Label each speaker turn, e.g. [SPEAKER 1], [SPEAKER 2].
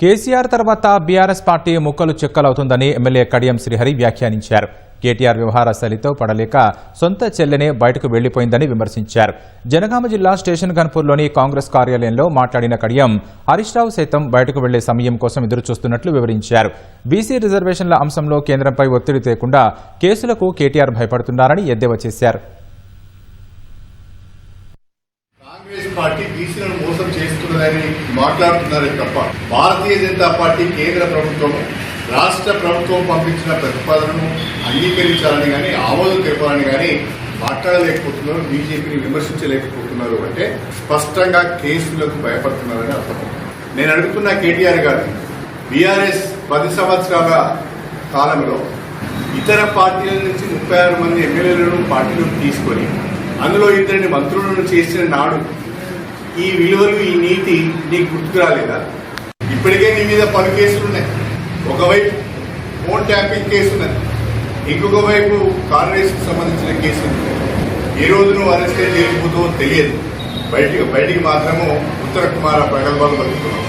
[SPEAKER 1] కేసీఆర్ తర్వాత BRS party ముక్కలు చెక్కలవుతుందని MLA Kadiyam Srihari వ్యాఖ్యానించారు. కేటీఆర్ వ్యవహార శైలితో పడలేక సొంత చెల్లెనే బయటకు వెళ్ళిపోయిందని విమర్శించారు. జనగామ జిల్లా స్టేషన్ గన్పూర్లోని కాంగ్రెస్ కార్యాలయంలో మాట్లాడిన కడియం హరీష్ రావు సైతం బయటకు వెళ్ళే సమయం కోసం ఎదురుచూస్తున్నట్లు వివరించారు. బీసీ రిజర్వేషన్ల అంశంలో కేంద్రంపై ఒత్తిడి తేకుండా కేసులకు కేటీఆర్ భయపడుతున్నారని ఎద్దేవా చేశారు
[SPEAKER 2] కాంగ్రెస్ పార్టీ బీసీలను మోసం చేస్తున్నదని మాట్లాడుతున్నారే తప్ప భారతీయ జనతా పార్టీ కేంద్ర ప్రభుత్వం రాష్ట్ర ప్రభుత్వం పంపించిన ప్రతిపాదనను అంగీకరించాలని కానీ ఆమోదం తెలపాలని కానీ మాట్లాడలేకపోతున్నారు బీజేపీని విమర్శించలేకపోతున్నారు అంటే స్పష్టంగా కేసులకు భయపడుతున్నారని అర్థం. నేను అడుగుతున్న కేటీఆర్ గారు బీఆర్ఎస్ పది సంవత్సరాల కాలంలో ఇతర పార్టీల నుంచి ముప్పై ఆరు మంది ఎమ్మెల్యేలను పార్టీలోకి తీసుకొని అందులో ఇద్దరిని మంత్రులను చేసిన నాడు ఈ విలువలు ఈ నీతి నీకు గుర్తుకు రాలేదా? ఇప్పటికే నీ మీద పలు కేసులు ఉన్నాయి. ఒకవైపు ఫోన్ ట్యాపింగ్ కేసు ఉన్నది. ఇంకొక వైపు కాంగ్రెస్కు సంబంధించిన కేసు ఉంది. ఏ రోజు నువ్వు అరెస్ట్ చేయకపోతావో తెలియదు. బయటికి బయటికి మాత్రము ఉత్తర కుమార ప్రగల్భాలు పలుకుతున్నావు